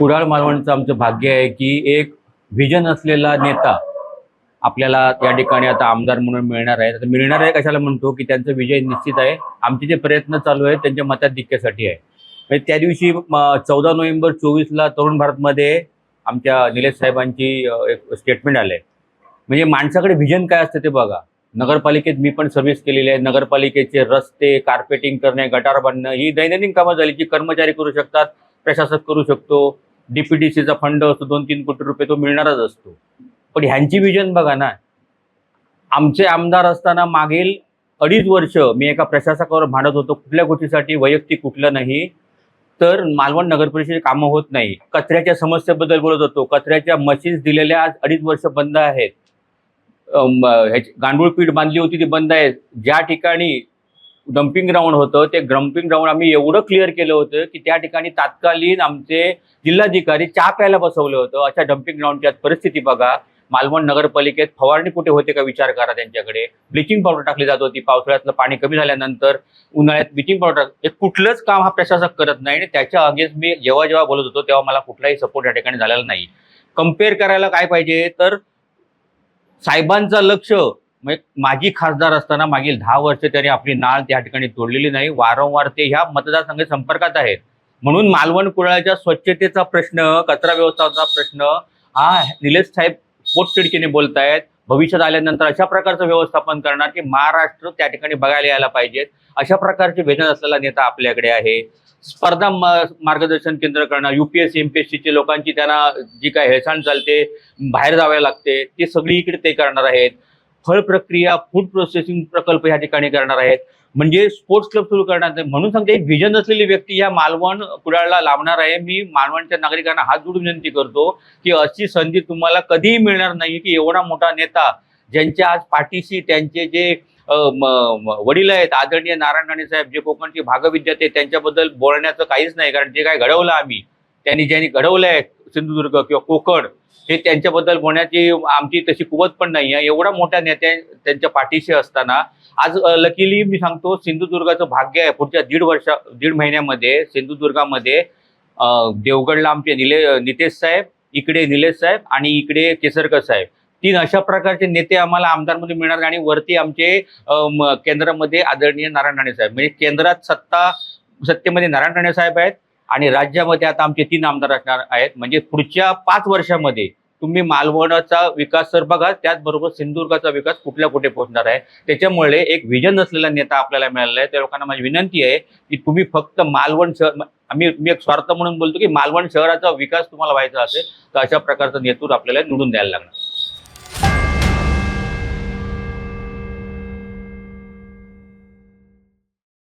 कुडाळ मालवणचं आमचं भाग्य आहे की एक व्हिजन असलेला नेता आपल्याला या ठिकाणी आता आमदार म्हणून मिळणार आहे. आता मिळणार आहे कशाला म्हणतो की त्यांचा विजय निश्चित आहे. आमचे जे प्रयत्न चालू आहेत त्यांच्या मताधिक्यासाठी आहे. म्हणजे त्या दिवशी चौदा नोव्हेंबर चोवीसला तरुण भारतमध्ये आमच्या निलेश साहेबांची एक स्टेटमेंट आलं आहे म्हणजे माणसाकडे व्हिजन काय असतं ते बघा. नगरपालिकेत मी पण सर्व्हिस केलेली आहे. नगरपालिकेचे रस्ते कार्पेटिंग करणे गटार बांधणं ही दैनंदिन कामं झाली जी कर्मचारी करू शकतात प्रशासक करू शकतो. डीपीडीसीचा फंड असतो दोन तीन कोटी रुपये तो मिळणारच असतो. पण ह्यांची विजन बघा ना. आमचे आमदार असताना मागील अडीच वर्ष मी एका प्रशासकावर भांडत होतो कुठल्या गोष्टीसाठी वैयक्तिक कुठलं नाही. तर मालवण नगर परिषदेची कामं होत नाही. कचऱ्याच्या समस्येबद्दल बोलत होतो. कचऱ्याच्या मशीन्स दिलेल्या आज अडीच वर्ष बंद आहेत. ह्याची- गांडूळ पीठ बांधली होती ती बंद आहे ज्या ठिकाणी डम्पिंग ग्राउंड होतं. ते डम्पिंग ग्राउंड आम्ही एवढं क्लिअर केलं होतं की त्या ठिकाणी तात्कालीन आमचे जिल्हाधिकारी चहा प्यायला बसवलं होतं. अशा डम्पिंग ग्राउंडची परिस्थिती बघा. मालवण नगरपालिकेत फवारणी कुठे होते का विचार करा त्यांच्याकडे. ब्लिचिंग पावडर टाकली जात होती. पावसाळ्यातलं पाणी कमी झाल्यानंतर उन्हाळ्यात ब्लिचिंग पावडर हे कुठलंच काम हा प्रशासक करत नाही आणि त्याच्या अगेन्स्ट मी जेव्हा जेव्हा बोलत होतो तेव्हा मला कुठलाही सपोर्ट या ठिकाणी झालेला नाही. कंपेअर करायला काय पाहिजे? तर साहेबांचं लक्ष म्हणजे माझी खासदार असताना मागील दहा वर्ष त्यांनी आपली नाळ त्या ठिकाणी तोडलेली नाही. वारंवार ते ह्या मतदारसंघ संपर्कात आहेत. म्हणून मालवण कुळाच्या स्वच्छतेचा प्रश्न कचरा व्यवस्थापनाचा प्रश्न हा निलेश साहेब पोटतिडकीने बोलतायत. भविष्यात आल्यानंतर अशा प्रकारचं व्यवस्थापन करणार की महाराष्ट्र त्या ठिकाणी बघायला यायला पाहिजेत. अशा प्रकारचे वेदन असलेला नेता आपल्याकडे आहे. स्पर्धा मार्गदर्शन केंद्र करणं युपीएससी एमपीएससीचे लोकांची त्यांना जी काय हेळसांड चालते बाहेर जावे लागते ती सगळी इकडे ते करणार आहेत. फळ प्रक्रिया फूड प्रोसेसिंग प्रकल्प या ठिकाणी करणार आहेत. म्हणजे स्पोर्ट्स क्लब सुरू करणार आहे म्हणून सांगते एक व्हिजन असलेली व्यक्ती या मालवण कुडाळला लावणार आहे. मी मालवणच्या नागरिकांना हात जोडून विनंती करतो की अशी संधी तुम्हाला कधीही मिळणार नाही की एवढा मोठा नेता ज्यांच्या आज पाठीशी त्यांचे जे म- वडील आहेत आदरणीय नारायण राणे साहेब जे कोकणची भागविद्याते त्यांच्याबद्दल बोलण्याचं काहीच नाही. कारण जे काय घडवलं आम्ही त्यांनी ज्यांनी घडवलं आहे सिंधुदुर्ग किंवा कोकण हे त्यांच्याबद्दल बोलण्याची आमची तशी कुवत पण नाही आहे एवढ्या मोठ्या नेत्या त्यांच्या पाठीशी असताना आज लकीली मी सांगतो सिंधुदुर्गाचं भाग्य आहे. पुढच्या दीड वर्षा दीड महिन्यामध्ये सिंधुदुर्गामध्ये देवगडला आमचे निले नितेश साहेब इकडे निलेश साहेब आणि इकडे केसरकर साहेब. तीन अशा प्रकारचे नेते आम्हाला आमदारमध्ये मिळणार आणि वरती आमचे केंद्रामध्ये आदरणीय नारायण राणे साहेब. म्हणजे केंद्रात सत्ता सत्तेमध्ये नारायण राणे साहेब आहेत. आणि राज्यामध्ये आता आमचे तीन आमदार असणार आहेत. म्हणजे पुढच्या पाच वर्षामध्ये तुम्ही मालवणाचा विकास तर बघा त्याचबरोबर सिंधुदुर्गाचा विकास कुठल्या कुठे पोहोचणार आहे? त्याच्यामुळे एक विजन नसलेला नेता आपल्याला मिळालेला आहे. त्या लोकांना माझी विनंती आहे की तुम्ही फक्त मालवण शहर आम्ही मी एक स्वार्थ म्हणून बोलतो की मालवण शहराचा विकास तुम्हाला व्हायचा असेल तर अशा प्रकारचं नेतृत्व आपल्याला निवडून द्यायला लागणार.